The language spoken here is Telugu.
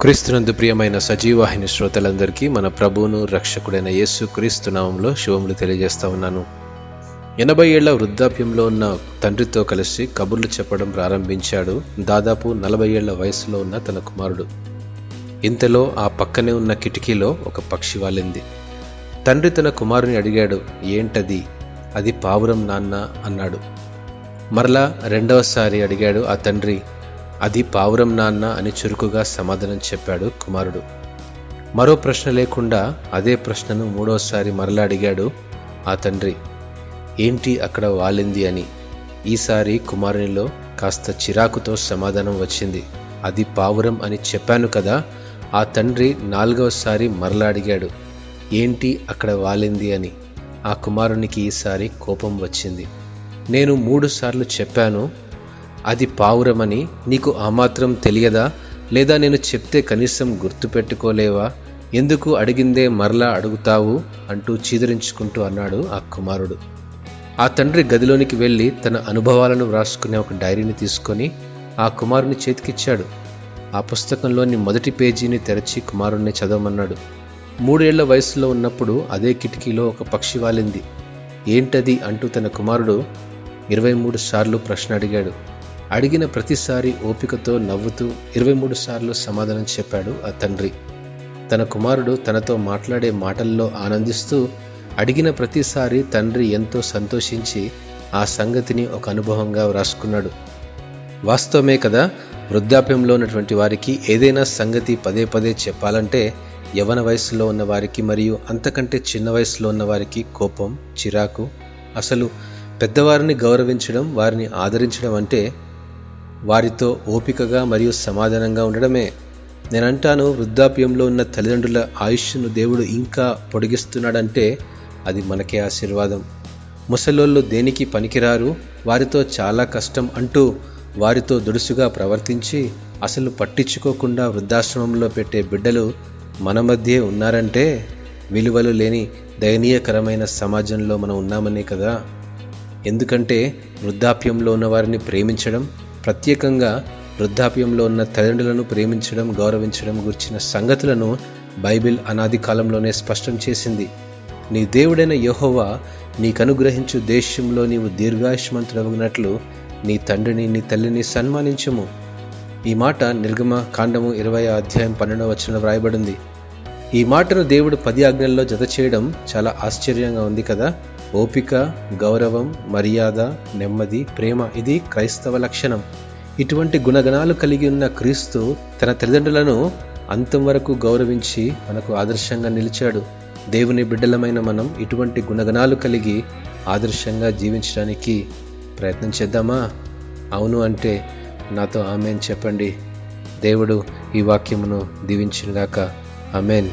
క్రీస్తునందు ప్రియమైన సజీవాహిని శ్రోతలందరికీ మన ప్రభువును రక్షకుడైన యేసు క్రీస్తు నామంలో శుభములు తెలియజేస్తా ఉన్నాను. ఎనభై ఏళ్ళ వృద్ధాప్యంలో ఉన్న తండ్రితో కలిసి కబుర్లు చెప్పడం ప్రారంభించాడు దాదాపు నలభై ఏళ్ళ వయసులో ఉన్న తన కుమారుడు. ఇంతలో ఆ పక్కనే ఉన్న కిటికీలో ఒక పక్షి వాలింది. తండ్రి తన కుమారుని అడిగాడు ఏంటది? అది పావురం నాన్న అన్నాడు. మరలా రెండవసారి అడిగాడు ఆ తండ్రి అది పావురం నాన్న అని చురుకుగా సమాధానం చెప్పాడు కుమారుడు. మరో ప్రశ్న లేకుండా అదే ప్రశ్నను మూడోసారి మరలా అడిగాడు ఆ తండ్రి. ఏంటి అక్కడ వాలింది అని? ఈసారి కుమారునిలో కాస్త చిరాకుతో సమాధానం వచ్చింది. అది పావురం అని చెప్పాను కదా? ఆ తండ్రి నాలుగవసారి మరలా అడిగాడు. ఏంటి అక్కడ వాలింది అని? ఆ కుమారునికి ఈసారి కోపం వచ్చింది. నేను మూడుసార్లు చెప్పాను అది పావురమని నీకు ఆ మాత్రం తెలియదా? లేదా నేను చెప్తే కనీసం గుర్తుపెట్టుకోలేవా? ఎందుకు అడిగిందే మరలా అడుగుతావు? అంటూ చీదరించుకుంటూ అన్నాడు ఆ కుమారుడు. ఆ తండ్రి గదిలోనికి వెళ్ళి తన అనుభవాలను వ్రాసుకునే ఒక డైరీని తీసుకొని ఆ కుమారుని చేతికిచ్చాడు. ఆ పుస్తకంలోని మొదటి పేజీని తెరచి కుమారుణ్ణి చదవమన్నాడు. మూడేళ్ళ వయసులో ఉన్నప్పుడు అదే కిటికీలో ఒక పక్షి వాలింది. ఏంటది? అంటూ తన కుమారుడు ఇరవై మూడు సార్లు ప్రశ్న అడిగాడు. అడిగిన ప్రతిసారి ఓపికతో నవ్వుతూ ఇరవై మూడు సార్లు సమాధానం చెప్పాడు ఆ తండ్రి. తన కుమారుడు తనతో మాట్లాడే మాటల్లో ఆనందిస్తూ అడిగిన ప్రతిసారి తండ్రి ఎంతో సంతోషించి ఆ సంగతిని ఒక అనుభవంగా వ్రాసుకున్నాడు. వాస్తవమే కదా వృద్ధాప్యంలో ఉన్నటువంటి వారికి ఏదైనా సంగతి పదే పదే చెప్పాలంటే యవన వయసులో ఉన్న వారికి మరియు అంతకంటే చిన్న వయసులో ఉన్న వారికి కోపం చిరాకు అసలు పెద్దవారిని గౌరవించడం వారిని ఆదరించడం అంటే వారితో ఓపికగా మరియు సమాధానంగా ఉండడమే. నేనంటాను వృద్ధాప్యంలో ఉన్న తల్లిదండ్రుల ఆయుష్ను దేవుడు ఇంకా పొడిగిస్తున్నాడంటే అది మనకే ఆశీర్వాదం. ముసలోళ్ళు దేనికి పనికిరారు? వారితో చాలా కష్టం అంటూ వారితో దుడుసుగా ప్రవర్తించి అసలు పట్టించుకోకుండా వృద్ధాశ్రమంలో పెట్టే బిడ్డలు మన మధ్యే ఉన్నారంటే విలువలు లేని దయనీయకరమైన సమాజంలో మనం ఉన్నామనే కదా. ఎందుకంటే వృద్ధాప్యంలో ఉన్న వారిని ప్రేమించడం ప్రత్యేకంగా వృద్ధాప్యంలో ఉన్న తల్లిదండ్రులను ప్రేమించడం గౌరవించడం గురించిన సంగతులను బైబిల్ అనాది కాలంలోనే స్పష్టం చేసింది. నీ దేవుడైన యహోవా నీకనుగ్రహించు దేశంలో నీవు దీర్ఘాయుష్మంతుడవగినట్లు నీ తండ్రిని నీ తల్లిని సన్మానించము. ఈ మాట నిర్గమ కాండము ఇరవై అధ్యాయం పన్నెండవ వచనంలో వ్రాయబడింది. ఈ మాటను దేవుడు పది ఆజ్ఞల్లో జత చేయడం చాలా ఆశ్చర్యంగా ఉంది కదా? ఓపిక గౌరవం మర్యాద నెమ్మది ప్రేమ ఇది క్రైస్తవ లక్షణం. ఇటువంటి గుణగణాలు కలిగి ఉన్న క్రీస్తు తన తల్లిదండ్రులను అంతం వరకు గౌరవించి మనకు ఆదర్శంగా నిలిచాడు. దేవుని బిడ్డలమైన మనం ఇటువంటి గుణగణాలు కలిగి ఆదర్శంగా జీవించడానికి ప్రయత్నం చేద్దామా? అవును అంటే నాతో ఆమెన్ చెప్పండి. దేవుడు ఈ వాక్యమును దీవించినగాక. ఆమెన్.